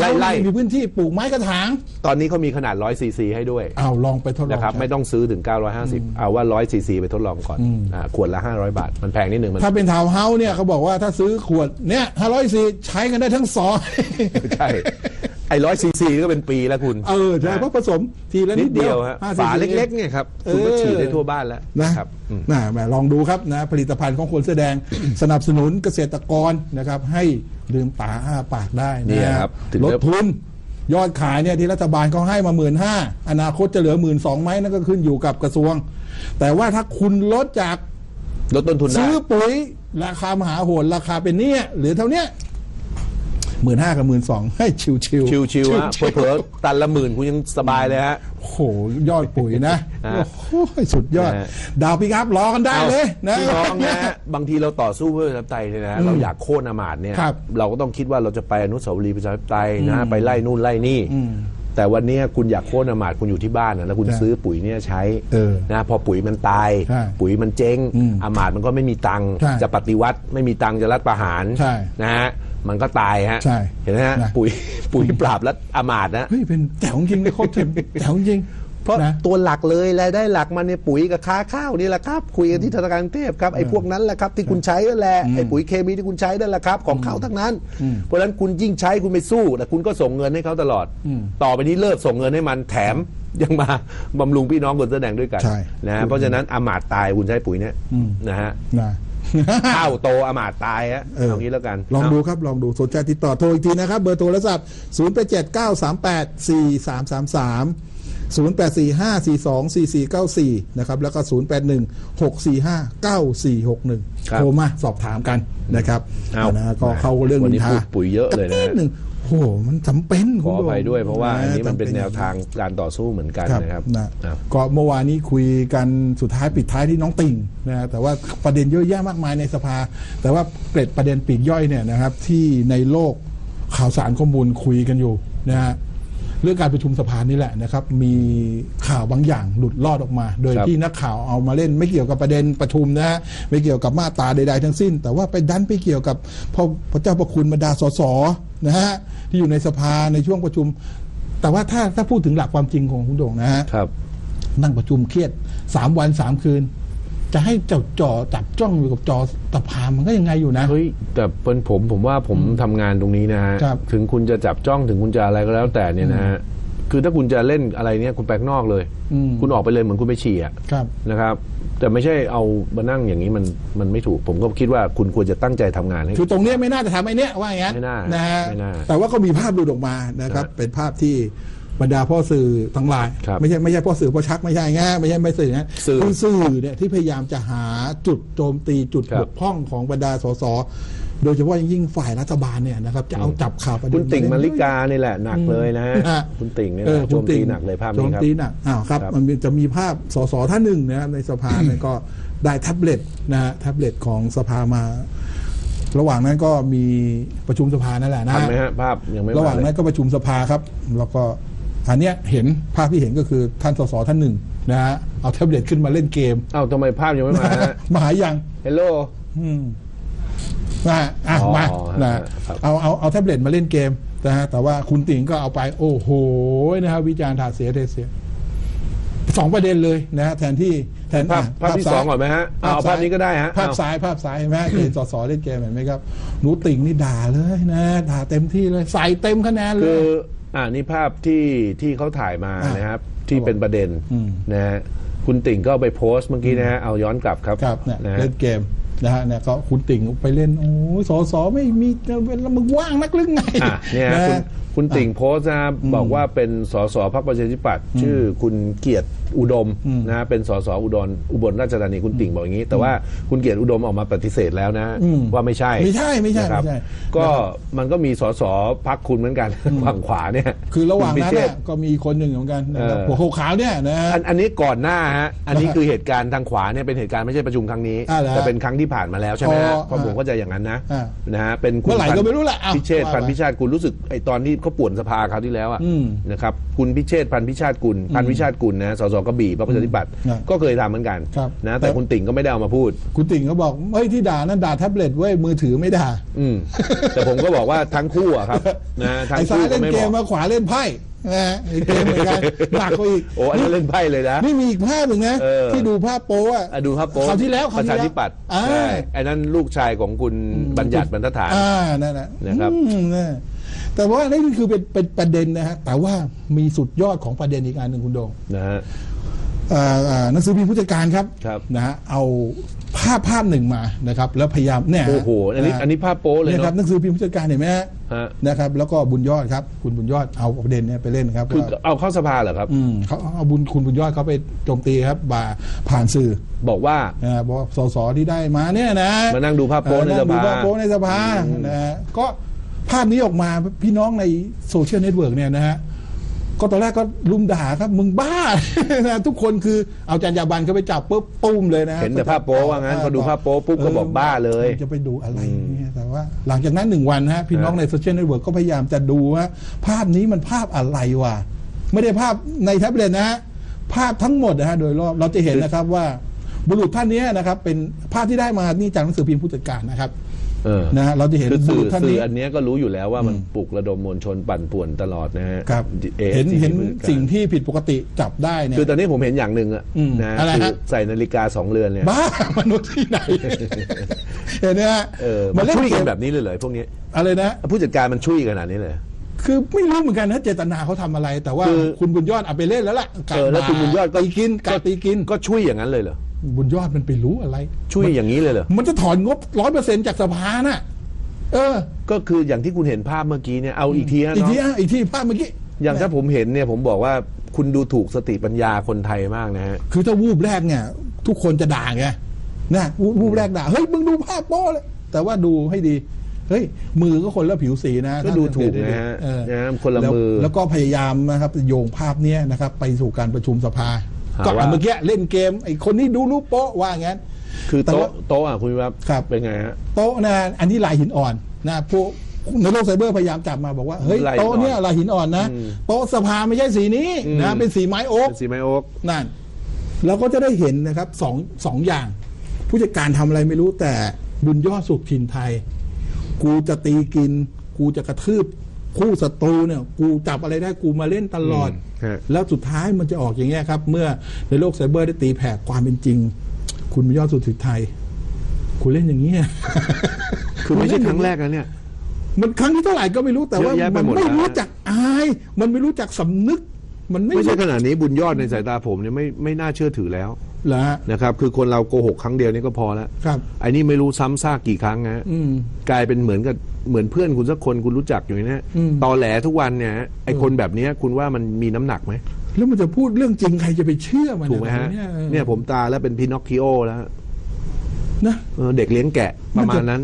ไล่เฮาส์ไล่มีพื้นที่ปลูกไม้กระถาง ตอนนี้เขามีขนาด100ซีซีให้ด้วยเอาลองไปทดลองนะครับใช้ไม่ต้องซื้อถึง 950 เอาว่า100ซีซีไปทดลองก่อนอ่าขวดละ 500 บาท มันแพงนิดนึงมันถ้าเป็นทาวน์เฮาส์เนี่ยเขาบอกว่าถ้าซื้อขวดเนี่ยห้าร้อยซีใช้กันได้ทั้งซอยใช่ ไอ้ร้อยซีซีก็เป็นปีแล้วคุณ เออใช่เพราะผสมทีละนินิดดเดีเดียยววฮะ5 ฝา cc เล็กๆเนี่ยครับคุณก็เออฉีดได้ทั่วบ้านแล้วนะครับอืม นะแหมลองดูครับนะผลิตภัณฑ์ของคนแสอแดง สนับสนุนเกษตรกรนะครับ ให้ลืมตาอ้าปากได้เนี่นะยครับถึงลดจะทุน ยอดขายเนี่ยที่รัฐบาลเขาให้มาหมื่นห้าอนาคตจะเหลือหมื่นสองไหมนั่นก็ขึ้นอยู่กับกระทรวง แต่ว่าถ้าคุณลดจากลดต้นทุนได้ ซื้อปุ๋ยราคามหาโหดราคาเป็นเนี่ยเหลือเท่าเนี้ย หมื่นห้ากับหมื่นสองให้ชิวชิวชิวๆฮะเผลอๆตันละหมื่นคุณยังสบายเลยฮะ โอ้โหยอดปุ๋ยนะฮะโอ้โหสุดยอดนะฮะดาวพิกับรอกันได้เลยนะพี่น้องนะฮะบางทีเราต่อสู้เพื่อประชาธิปไตยเนี่ยนะเราอยากโค่นอามาตย์เนี่ยครับเราก็ต้องคิดว่าเราจะไปอนุสาวรีย์ประชาธิปไตยนะไปไล่นู่นไล่นี่แต่วันเนี้ยคุณอยากโค่นอามาตย์คุณอยู่ที่บ้านนะแล้วคุณใช่ซื้อปุ๋ยเนี่ยใช้เออนะพอปุ๋ยมันตายใช่ปุ๋ยมันเจ๊งอืมอามาตย์มันก็ไม่มีตังค์ใช่จะปฏิวัติไม่มีตังค์จะรัฐประหารใช่นะฮะ มันก็ตายฮะใช่เห็นไหมฮะนะ ปุ๋ยปุ๋ยปราบรัฐอามาตย์นะ เฮ้ยเป็นแจ๋วจริงเลยโคตรเจ๋งแจ๋วจริงเพราะนะตัวหลักเลยรายได้หลักมันเนี่ยปุ๋ยกับค้าข้าวนี่แหละครับ คุยกันที่ธนาคารกรุงเทพครับไอ้พวกนั้นแหละครับที่คุณใช้นั่นแหละไอ้ปุ๋ยเคมีที่คุณใช้นั่นแหละครับของเขาทั้งนั้น เพราะฉะนั้นคุณยิ่งใช้คุณไม่สู้แต่คุณก็ส่งเงินให้เขาตลอด ต่อไปนี้เลิกส่งเงินให้มันแถมยังมาบำรุงพี่น้องคนแสอแดงด้วยกันใช่นะฮะเพราะฉะนั้นอามาตย์ตายคุณใช้ปุ๋ยเนี่ยนะฮะ นะ ข้าวโตอามาตย์ตายฮะเออ เอางี้แล้วกันลองเาดูครับ ลองดูสนใจติดต่อโทรอีกทีนะครับ เบอร์โทรศัพท์ 0 8 7 9 3 8 4 3 3 3 0 8 4 5 4 2 4 4 9 4 นะครับ แล้วก็ 0 8 1 6 4 5 9 4 6 1ครับโทรมาสอบถามกันนะครับเอานะก็เข้าเรื่องวันนี้นิทาพูดปุ๋ยเยอะเลยนะฮะ นิดหนึ่ง โอ้โหมันจำเป็นขออภัยด้วยเพราะว่าอันนี้มันเป็นจำแนวทางการต่อสู้เหมือนกันครับนะครับนะครับก็เมื่อวานนี้คุยกันสุดท้ายปิดท้ายที่น้องติ่งนะแต่ว่าประเด็นเยอะแยะมากมายในสภา แต่ว่าเกร็ดประเด็นปลีกย่อยเนี่ยนะครับ ที่ในโลกข่าวสารข้อมูลคุยกันอยู่นะฮะเรื่องการประชุมสภานี่แหละนะครับ มีข่าวบางอย่างหลุดลอดออกมา โดยครับที่นักข่าวเอามาเล่นไม่เกี่ยวกับประเด็นประชุมนะฮะไม่เกี่ยวกับมาตราใด ๆ ทั้งสิ้น แต่ว่าไปดันไปเกี่ยวกับพระพระเจ้าประคุณบรรดาสสนะฮะ ที่อยู่ในสภาในช่วงประชุม แต่ว่าถ้าถ้าพูดถึงหลักความจริงของคุณโด่งนะฮะครับ นั่งประชุมเครียดสามวันสามคืน จะให้เจ้าจอจับจ้องอยู่กับจอสภามันก็ยังไงอยู่นะ เฮ้ยแต่เป็นผมผมว่าผมทำงานตรงนี้นะฮะครับ ถึงคุณจะจับจ้องถึงคุณจะอะไรก็แล้วแต่เนี่ยนะฮะคือถ้าคุณจะเล่นอะไรเนี่ยคุณแปลกนอกเลย อืมคุณออกไปเลยเหมือนคุณไปฉี่อะครับ นะครับ แต่ไม่ใช่เอามานั่งอย่างนี้มันมันไม่ถูก ผมก็คิดว่าคุณควรจะตั้งใจทำงานให้ คือตรงเนี้ยไม่น่าจะทำไอ้เนี้ยว่าอย่างนั้นไม่น่านะฮะไม่น่าแต่ว่าก็มีภาพหลุดออกมานะครับครับ เป็นภาพที่บรรดาพ่อสื่อทั้งหลาย ครับไม่ใช่ไม่ใช่พ่อสื่อพ่อชักไม่ใช่แง่ไม่ใช่ไม่สื่อนะสื่อคือสื่อเนี่ยที่พยายามจะหาจุดโจมตีจุดครับ บกพร่องของบรรดาสส โดยเฉพาะอย่างยิ่งฝ่ายรัฐบาลเนี่ยนะครับจะเอาจับข่าวประเด็นคุณติ่งเล่นมาริกานี่แหละหนักเลยนะฮะฮะคุณติ่งเนี่ยเออนะโจคุณมติ่ตีงหนักเลยภาพโจนี้มครับตีหนักอ้าวครับครับมันจะมีภาพสสท่านหนึ่งนะในสภาเนี่ยก็ได้แท็บเล็ตนะฮะแท็บเล็ตของสภามาระหว่างนั้นก็มีประชุมสภานั่นแหละนะทันไหมฮะภาพยังไม่ระหมาว่างเลนั้ยนก็ประชุมสภาครับ แล้วก็อันเนี้ยเห็นภาพที่เห็นก็คือท่านสสท่านหนึ่งนะฮะเอาแท็บเล็ตขึ้นมาเล่นเกมเอ้าทำไมภาพยังไม่มาฮะมาหายังเฮลโลอืม นะฮะอะอ๋อมาฮะนะครับเอาเอาเอาแท็บเล็ตมาเล่นเกมนะฮะแต่ว่าคุณติ๋งก็เอาไป โอ้โหนะครับวิจารณ์ถาดเสียเทเสียสองประเด็นเลยนะฮะแทนที่แทนภาพอะภาพที่ซ้ยสองก่อนไหมฮะเอาภาพนี้ก็ได้ฮะภาพเอาซ้ายภาพซ้ายเห็นไหมเห็นสสเล่นเกมเห็นไหมครับหนูติ่งนี่ด่าเลยนะด่าเต็มที่เลยใส่เต็มคะแนนเลคืยออ่านี่ภาพที่ที่เขาถ่ายมาอะนะครับ ที่เป็นประเด็นอืมนะฮะคุณติ่งก็ไปโพสต์เมื่อกี้นะฮะเอาย้อนกลับครับครับเนี่ยนะฮะเล่นเกม นะฮะเนี่ยก็คุณติ่งไปเล่นโอ้ยสสไม่มีเวลามึงว่างนักหรือไงอะเนี่ยะคุณ คุณติ่งโพสต์นะบอกว่าเป็นสสพรรคประชาธิปัตย์ชื่อคุณเกียรติอุดมอืมนะฮะเป็นสสอุดรอุบลราชธานีคุณติ่งบอกอย่างนี้ แต่ว่าคุณเกียรติอุดมออกมาปฏิเสธแล้วนะอืมว่าไม่ใช่ไม่ใช่ไม่ใช่นะครับไม่ใช่ ก็มันก็มีสสพักคุณเหมือนกันฝั่งขวาเนี่ย คือระหว่างนั้นคุณพิเชน่ะษฐ์ก็มีคนหนึ่งเหมือนกันนะครับเออหัวขาวๆเนี่ยนะฮะอันอันนี้ก่อนหน้าฮะอันนี้นะฮะคือเหตุการณ์ทางขวาเนี่ยเป็นเหตุการณ์ไม่ใช่ประชุมครั้งนี้ อ่าเหรอแต่เป็นครั้งที่ผ่านมาแล้วใช่ไหมฮะอ๋อเพราะผมก็จะอย่างนั้นนะอ่านะฮะเป็นคุณเมื่อไหร่พันก็ไม่รู้แหละอ้าวพิเชษว่าพันไปพิชาติคุณรู้สึกไอ้ตอนที่เขาป่วนสภาคราวที่แล้วอะอืมนะครับคุณพิเชษฐ์พันธุ์พิชาติกุลพันธุ์พิชาติกุลนะสสกระบี่พรรคประชาธิปัตย์ครับก็เคยทำเหมือนกันครับนะแต่แต่คุณติ่งก็ไม่ได้เอามาพูด คุณติ่งเขาบอกเฮ้ยที่ด่านั่นด่าแท็บเล็ตเว้ยมือถือไม่ด่าอืมแต่ผมก็บอกว่าทั้งคู่อะครับนะทั้งไอ้ซ้าคู่ยก็เล่นไม่เกเหมมาะมาขวาเล่นไพ่นะฮะไอ้เกมเหมือนกันหนักกว่าอีกโอ้อันนั้นเล่นไพ่เลยนะนี่มีอีกภาพหนึ่งนะเออที่ดูภาพโป๊อะอะดูภาพโป๊คราวที่แล้วปคราวระที่ชาแล้วธิปัตย์อ่าใช่ไอ้นั้นลูกชายของคุณบัญญัติบรรทัดฐานอ่านั่นแหละนะครับอืมนะ แต่ว่านี่คือเป็นเป็นประเด็นนะฮะแต่ว่ามีสุดยอดของประเด็นอีกอันหนึ่งคุณโดงนะฮะอ่าอ่าหนังสือพิมพ์ผู้จัดการครับครับนะฮะเอาภาพภาพหนึ่งมานะครับ แล้วพยายามเนี่ยฮะโอ้โหอันนี้ะอันนี้ภาพโป๊เลยเนี่ยครับเนาะหนังสือพิมพ์ผู้จัดการเห็นไหมฮะฮะนะครับ แล้วก็บุญยอดครับ คุณบุญยอดเอาประเด็นเนี้ยไปเล่นครับคือว่าเอาเข้าสภาเหรอครับ อืมเขาเอาบุญคุณบุญยอดเขาไปโจมตีครับบ่าผ่านสื่อ บอกว่า นะฮะบอกว่าสสที่ได้มาเนี่ยนะมานั่งดูภาพโป๊ในเออสงดูภาภาพโป๊ในสภานะฮะก็ ภาพนี้ออกมาพี่น้องในโซเชียลเน็ตเวิร์กเนี่ยนะฮะก็ตอนแรกก็ลุมด่าครับ มึงบ้า นะทุกคนคือเอาจรรยาบรรณเขาไปจับปุ๊บตุ้มเลยนะฮะเห็นแต่ภาพโป๊ว่างั้นพอดูภาพโป๊ปุ๊บก็บอกบ้าเลยจะไปดูอะไรเนี่ยแต่ว่าหลังจากนั้นหนึ่งวันฮะพี่น้องในโซเชียลเน็ตเวิร์กก็พยายามจะดูว่า ภาพนี้มันภาพอะไรวะไม่ได้ภาพในแท็บเล็ตนะฮะภาพทั้งหมดนะฮะโดยรอบเราจะเห็นนะครับว่าบุรุษท่านเนี้ยนะครับเป็นภาพที่ได้มานี่จากหนังสือพิมพ์ผู้จัดการนะครับ เออ นะฮะเราจะเห็นคือบุสื่รุอษท่านสื่นี้ออันเนี้ยก็รู้อยู่แล้วว่ามันปลุกระดมมวลชนปั่นป่วนตลอดนะฮะครับ AFG เห็นเห็นผู้จัดการสิ่งที่ผิดปกติจับได้เนี่ย คือตอนนี้ผมเห็นอย่างหนึ่งอะอืมนะอะไรคืฮะใส่นาฬิกาสองเรือนเนี่ยบ้ามนุษย์ที่ไหน เห็นไหมฮะเออมัมันนเล่นช่วยเกกันมแบบนี้เลยเหรอพวกนี้อะไรนะ ผู้จัดการมันช่วยขนาดนี้เลย คือไม่รู้เหมือนกันนะเจตนาเขาทำอะไร แต่ว่าคือคุณบุญยอดเอาไปเล่นแล้วล่ะเออแล้วคุณบุญยอดก็ ตีกินกัดตีกิน ก็ช่วยอย่างนั้นเลยเหรอ บุญยอดมันไปรู้อะไร ช่วยอย่างนี้เลยเหรอ มันจะถอนงบร้อยเปอร์เซ็นจากสภาน่ะ เออ ก็คืออย่างที่คุณเห็นภาพเมื่อกี้เนี่ยเอาอีกทีนะอีกเนาะทีอะอีกทีภาพเมื่อกี้ อย่างถ้าผมเห็นเนี่ยผมบอกว่าคุณดูถูกสติปัญญาคนไทยมากนะฮะ คือถ้าวูบแรกเนี่ย ทุกคนจะด่าไงนะวูบวูบแรกด่า เฮ้ย มึงดูภาพโป้เลย แต่ว่าดูให้ดี เฮ้ย มือก็คนละผิวสีนะก็ดูถูกนะฮะเออนะคนละแล้วมือ แล้วก็พยายามนะครับโยงภาพเนี้ยนะครับ ไปสู่การประชุมสภาหา ก็ว่าเมื่อกี้เล่นเกมไอ้คนนี้ดูรูปโป๊ะว่างั้น คือแต่โต๊ะว่าโต๊ะอะคุณวิวัฒน์ครับเป็นไงฮะโต๊ะนะอันนี้ลายหินอ่อนนะพวกในโลกไซเบอร์พยายามจับมาบอกว่าเฮ้ยลายหินอ่อนโต๊ะเนี่ยลายหินอ่อนนะอืมโต๊ะสภาไม่ใช่สีนี้อืมนะเป็นสีไม้โอ๊กเป็นสีไม้โอ๊กนั่นเราก็จะได้เห็นนะครับสองสองอย่าง ผู้จัดการทำอะไรไม่รู้แต่บุญยอดสุขถิ่นไทย กูจะตีกิน กูจะกระทืบ คู่ศัตรูเนี่ยกูจับอะไรได้กูมาเล่นตลอดฮะ แล้วสุดท้ายมันจะออกอย่างเงี้ยครับ เมื่อในโลกไซเบอร์ได้ตีแผ่ความเป็นจริง คุณบุญยอดสุขถิ่นไทย คุณเล่นอย่างนี้ย คือไม่ใช่ครั้งแรกนะเนี่ย มันครั้งที่เท่าไหร่ก็ไม่รู้แต่ว่าเยอะแยะไปมันหมดไม่แล้ว รู้จักอาย มันไม่รู้จักสำนึก มันไม่ไม่ใช่รู้ขนาดนี้บุญยอดในสายตาผมเนี่ยไม่ไม่น่าเชื่อถือแล้ว เหรอฮะนะครับคือคนเราโกหกครั้งเดียวนี่ก็พอแล้วครับไอ้นี่ไม่รู้ซ้ำซากกี่ครั้งนะฮะอืม กลายเป็นเหมือนกับเหมือนเพื่อนคุณสักคนคุณรู้จักอยู่เนี่ยอืม ตอแหลทุกวันเนี่ยฮะไอ้คนแบบเนี้ยคุณว่ามันมีน้ำหนักไหม แล้วมันจะพูดเรื่องจริงใครจะไปเชื่อมันถูกไหมฮะเนี่ยเนี่ยผมตาแล้วเป็นพินอคคิโอแล้วนะ เออเด็กเลี้ยงแกะประมาณนั้น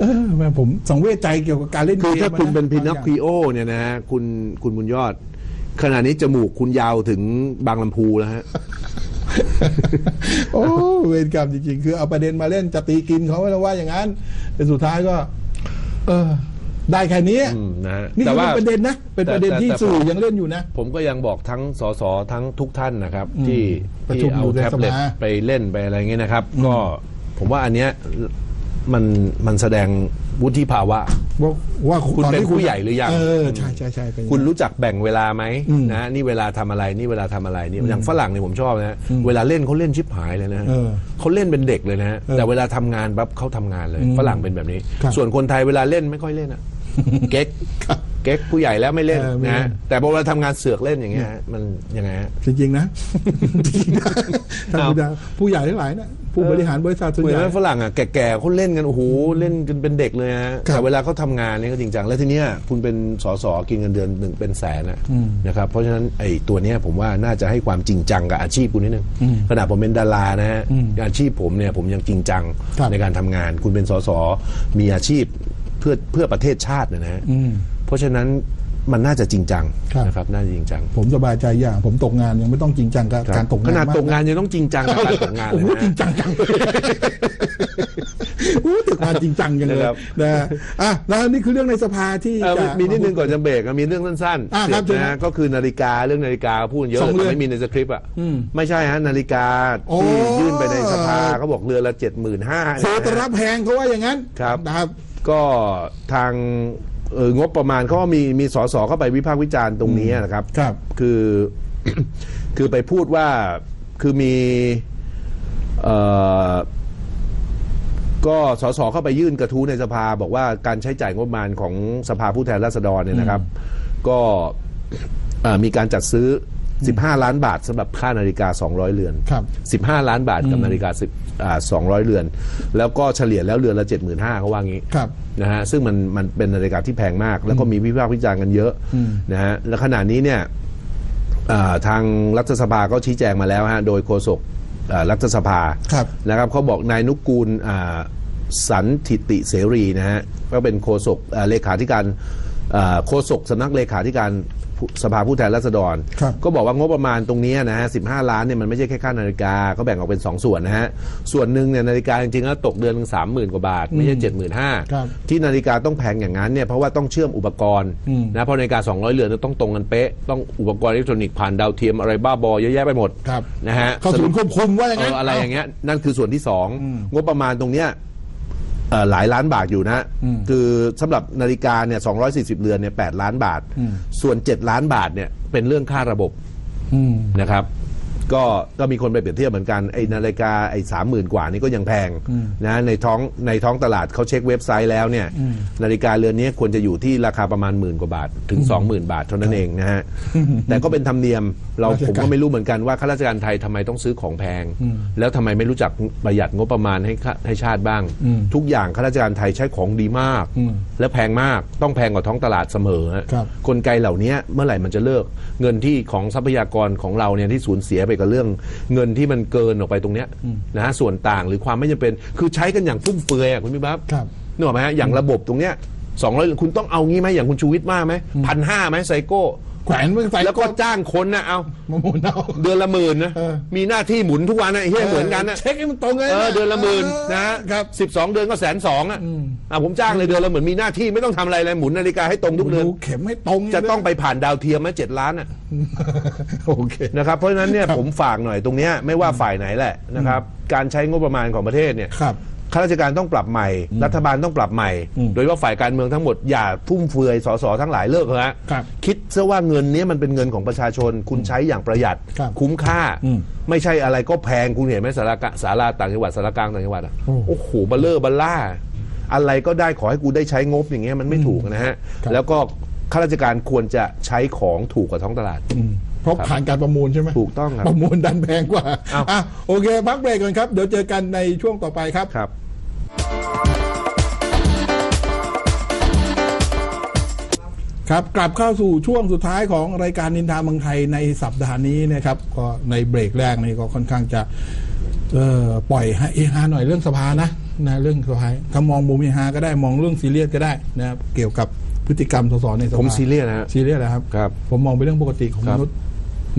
เออแม่ผมสังเวชใจเกี่ยวกับการเล่นคือเกมถ้าคุณเป็นพินอคบางคิโอเนี่ยนะฮะคุณคุณบุญยอด ขณะนี้จมูกคุณยาวถึงบางลำพูแล้วฮะ โอ้เวรกรรมจริงๆ คือเอาประเด็นมาเล่นจะตีกินเขาแล้วว่าอย่างนั้นแต่สุดท้ายก็ เออ ได้แค่นี้อืมนะฮะนี่แต่คือว่าเป็นประเด็นนะ เป็นประเด็นแต่ที่แต่สื่อยังเล่นอยู่นะ ผมก็ยังบอกทั้งสสทั้งทุกท่านนะครับอืมที่ประชุที่มเอาอยู่ในแท็บเล็ตสภา ไปเล่นไปอะไรเงี้ยนะครับ ก็ผมว่าอันเนี้ย มันมันแสดงวุฒิภาวะ ว่าว่าคุณตอเป็นที่ผู้ใหญ่หรือยัง เออใช่ใช่ใช่เป็นอย่างคุณนั้นรู้จักแบ่งเวลาไหมอืมนะนี่เวลาทำอะไรนี่เวลาทำอะไรนี่อย่างฝรั่งเนี่ยผมชอบนะฮะอืมเวลาเล่นเขาเล่นชิบหายเลยนะฮะเออเขาเล่นเป็นเด็กเลยนะฮะเออแต่เวลาทำงานปั๊บเขาทำงานเลยอืมฝรั่งเป็นแบบนี้ ครับส่วนคนไทยเวลาเล่นไม่ค่อยเล่นอะ เก๊ก เก๊กผู้ใหญ่แล้วไม่เล่นเออไม่นะเล่ฮะน แต่พอเวลาทำงานเสือกเล่นอย่างเงี้ยฮะมันยังไงฮะ จริงๆนะธรรมดาผู้ใหญ่ทั้งหลายนะผู้บริหารบริษัทส่วนเหมืใหอนญ่ ว่าฝรั่งอะแก่ๆเขาเล่นกันโอ้โหเล่นกันเป็นเด็กเลยฮะครับแต่เวลาเขาทำงานเนี่ยก็จริงจังแล้วทีเนี้ยคุณเป็นสสกินเงินเดือนหนึ่งเป็นแสนนะอืมนะครับเพราะฉะนั้นไอ้ตัวเนี้ยผมว่าน่าจะให้ความจริงจังกับอาชีพคุณนิดนึงอืมขณะผมเป็นดารานะฮะอืมอาชีพผมเนี่ยผมยังจริงจังครับ ในการทำงาน คุณเป็นสสมีอาชีพเพื่อเพื่อประเทศชาตินะฮะ อืม เพราะฉะนั้นมันน่าจะจริงจังครับ นะครับน่าจะจริงจังผมสบายใจอย่าง ผมตกงานยังไม่ต้องจริงจังกับครับการตกขงานนาดมตกงานยังต้องจริงจังกับการตกงานเลโอ้ยโหนะจริงจังจังโอ้โหตกงานจริงจังยังเลยนะครับ นะฮะอะแล้วนี่คือเรื่องในสภาที่เอ่อจะ มีนิดนึงก่อนจะเบรกอะมีเรื่องสั้นอ่าครับเสร็จเชิญครันะบก็คือนาฬิกาเรื่องนาฬิกาพูดเยอะสองเรืแต่อนไม่มีในสคริปต์อะอืมไม่ใช่ฮะนาฬิกาโอ้ ที่ยื่นไปในสภาเขาบอกเรือนละเจ็ดหมื่นห้า โคตรรับแพงเขาว่าอย่างนั้นครับ นะครับ ก็ทาง เอองบประมาณเขาก็มีมีสสเข้าไปวิพากษ์วิจารณ์ตรงนี้นะครับ ครับ คือ คือไปพูดว่าคือมีเอ่อก็สสเข้าไปยื่นกระทู้ในสภา บอกว่าการใช้จ่ายงบประมาณของสภาผู้แทนราษฎรเนี่ยนะครับ ก็เอ่อมีการจัดซื้อ 15 ล้านบาทสำหรับค่านาฬิกา 200 เรือน ครับ 15 ล้านบาทกับนาฬิกา10อ่า200 เรือน แล้วก็เฉลี่ยแล้วเรือนละ 75,000เขาว่างี้ครับ นะฮะซึ่งมันมันเป็นนาฬิกาที่แพงมาก แล้วก็มีวิพากษ์วิจารณ์กันเยอะนะฮะและขณะนี้เนี่ยอ่าทางรัฐสภาก็ชี้แจงมาแล้วฮะโดยโฆษกอ่ารัฐสภาครับ นะครับเขาบอกนายนุกูลอ่าสันทิติเสรีนะฮะก็เป็นโฆษกอ่าเลขาธิการอ่าโฆษกสำนักเลขาธิการผู้ สภาผู้แทนราษฎรครับก็บอกว่างบประมาณตรงนี้นะฮะ15ล้านเนี่ยมันไม่ใช่แค่ค่านาฬิกาก็แบ่งออกเป็น 2 ส่วนนะฮะ ส่วนหนึ่งเนี่ยนาฬิกาจริงๆแล้วตกเดือนหนึ่งสามหมื่นกว่าบาท ไม่ใช่75,000ครับที่นาฬิกาต้องแพงอย่างนั้นเนี่ยเพราะว่าต้องเชื่อมอุปกรณ์อืมนะเพราะนาฬิกา200เรือนต้องตรงกันเป๊ะต้องอุปกรณ์อิเล็กทรอนิกส์ผ่านดาวเทียมอะไรบ้าบอเยอะแยะไปหมดครับนะฮะเข้าศูนย์ควบคุมว่าอย่างเอนั้นออะไรอย่างเงี้ยนั่นคือส่วนที่สองงบประมาณตรงเนี้ยเอ่อ หลายล้านบาทอยู่นะอืมคือสำหรับนาฬิกาเนี่ย240 เรือนเนี่ย8ล้านบาทอืมส่วน 7 ล้านบาทเนี่ยเป็นเรื่องค่าระบบอืมนะครับ ก็ก็มีคนไปเปรียบเทียบเหมือนกันไอ้นาฬิกาไอ้สามหมื่นกว่านี่ก็ยังแพงนะในท้องในท้องตลาดเขาเช็คเว็บไซต์แล้วเนี่ยนาฬิกาเรือนนี้ควรจะอยู่ที่ราคาประมาณหมื่นกว่าบาทถึง 20,000 บาทเท่านั้นเองนะฮะแต่ก็เป็นธรรมเนียมเราราชการผมก็ไม่รู้เหมือนกันว่าข้าราชการไทยทำไมต้องซื้อของแพง แล้วทำไมไม่รู้จักประหยัดงบประมาณให้ข้าให้ชาติบ้าง ทุกอย่างข้าราชการไทยใช้ของดีมากอืมและแพงมากต้องแพงกว่าท้องตลาดเสมอฮะครับกลไกเหล่านี้เมื่อไหร่มันจะเลิก เงินที่ของทรัพยากรของเราเนี่ยที่สูญเสียไปกับเรื่องเงินที่มันเกินออกไปตรงเนี้ยนะฮะส่วนต่างหรือความไม่จำเป็น คือใช้กันอย่างฟุ่มเฟือยอะคุณพี่บ๊าบครับ นึกออกไหมฮะอย่างระบบตรงเนี้ยสองร้อยคุณต้องเอางี้ไหมอย่างคุณชูวิทย์มากไหมพันห้าไหมไซโก้ แขวนเมื่อใส่แล้วก็จ้างคนนะเอามาหมุนเอา เดือนละหมื่นนะ เออ มีหน้าที่หมุนทุกวันนะไอ้เฮียเหมือนกันนะ เช็คให้มันตรงเลยเออเดือนละหมื่นนะฮะครับ สิบสองเดือนก็แสนสองอะอะผมจ้างเลยเดือนละหมื่นมีหน้าที่ไม่ต้องทำอะไรเลยหมุนนาฬิกาให้ตรงทุกเดือน ดูเข็มให้ตรงจะต้องไปผ่านดาวเทียมไหมเจ็ดล้านอะโอเค นะครับเพราะฉะนั้นเนี่ยครับผมฝากหน่อยตรงเนี้ยไม่ว่าฝ่ายไหนแหละนะครับ การใช้งบประมาณของประเทศเนี่ย ครับ ข้าราชการต้องปรับใหม่ รัฐบาลต้องปรับใหม่อืมโดยเฉพาะฝ่ายการเมืองทั้งหมดอย่าฟุ่มเฟือยสสทั้งหลายเลิกเถอะฮะครับคิดซะว่าเงินเนี้ยมันเป็นเงินของประชาชน คุณใช้อย่างประหยัดครับคุ้มค่าอืมไม่ใช่อะไรก็แพงคุณเห็นไหมสารกะสาราต่างจังหวัดสารกลางต่างจังหวัดอะโอ้โอ้โหเบลเลอร์บัลล่า อะไรก็ได้ขอให้กูได้ใช้งบอย่างเงี้ยมันไม่ถูกนะฮะครับแล้วก็ข้าราชการควรจะใช้ของถูกกว่าท้องตลาดอืม เพราะผ่านการประมูลใช่ไหมถูกต้องครับประมูลดันแพงกว่าเอ้าอะโอเคพักเบรกก่อนครับ เดี๋ยวเจอกันในช่วงต่อไปครับครับครับกลับเข้าสู่ช่วงสุดท้ายของรายการนินทาเมืองไทยในสัปดาห์นี้นะครับก็ในเบรกแรกนี่ก็ค่อนข้างจะเอ่อปล่อยให้เอฮาหน่อยเรื่องสภานะนะเรื่องสภาถ้ามองมุมเอฮาก็ได้มองเรื่องซีเรียสก็ได้นะครับเกี่ยวกับพฤติกรรมสสในสภาผมซีเรียสนะฮะซีเรียสนะครับครับ ผมมองเป็นเรื่องปกติของครัมบนุษย์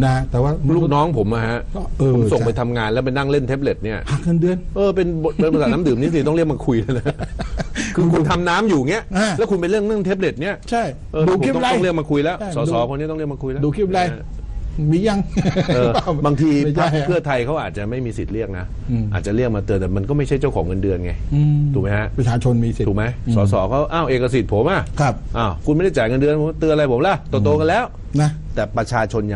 นะแต่ว่าลูกน้องผมอะฮะก็เออผมส่งใช่ไปทำงานแล้วไปนั่งเล่นแท็บเล็ตเนี่ยหักเงินเดือน เออเป็นบทเป็นภาษาน้ำดื่มนี่สิต้องเรียกมาคุยแล้วนะคือคุณทำน้ำอยู่เงี้ยอ่า แล้วคุณไปเรื่องเรื่องแท็บเล็ตเนี่ยใช่เออดูผมคลิปต้องไรต้องเรียกมาคุยแล้วใช่สสดู คนนี้ต้องเรียกมาคุยแล้วดูคลิปไรนะฮะมียังเออบางทีไม่พรใช่รคเพื่อไทยเขาอาจจะไม่มีสิทธิ์เรียกนะอืมอาจจะเรียกมาเตือนแต่มันก็ไม่ใช่เจ้าของเงินเดือนไงอืมถูกไหมฮะ ประชาชนมีสิทธิ์ ถูกไหมสสเขาอ้าวเอกสิทธิ์ผมอะครับ อ้าวคุณไม่ได้จ่ายเงินเดือนผมเตือนอะไรผมล่ะโตๆกันแล้ว นะ แต่ประชาชนอย่าง